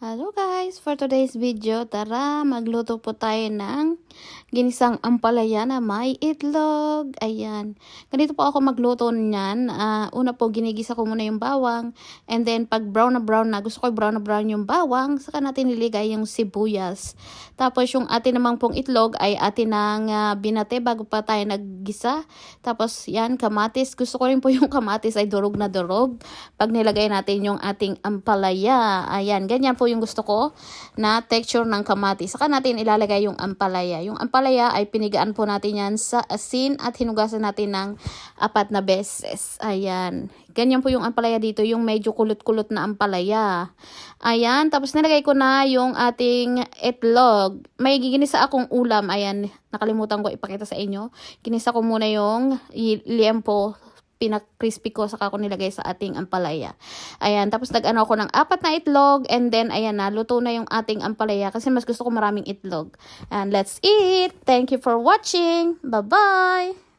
Hello guys! For today's video, tara magluto po tayo ng ginisang ampalaya na may itlog. Ayan. Ganito po ako magluto niyan. Ah, una po, ginigisa ko muna yung bawang. And then, pag brown na brown na, gusto ko brown na brown yung bawang, saka natin niligay yung sibuyas. Tapos, yung atin namang pong itlog ay atin nang ah, binate bago pa tayo naggisa. Tapos, yan, kamatis. Gusto ko rin po yung kamatis ay durog na durog. Pag nilagay natin yung ating ampalaya. Ayan, ganyan po yung gusto ko na texture ng kamatis. Saka natin ilalagay yung ampalaya. Yung ampalaya ay pinigaan po natin yan sa asin at hinugasan natin ng apat na beses. Ayan. Ganyan po yung ampalaya dito, yung medyo kulot-kulot na ampalaya. Ayan, tapos nilagay ko na yung ating itlog. May giginisa akong ulam. Ayan, nakalimutan ko ipakita sa inyo. Ginisa ko muna yung liempo pinak-crispy ko saka ko nilagay sa ating ampalaya. Ayan, tapos nag-ano ako ng apat na itlog and then ayan na, luto na yung ating ampalaya kasi mas gusto ko maraming itlog. And let's eat! Thank you for watching! Bye-bye!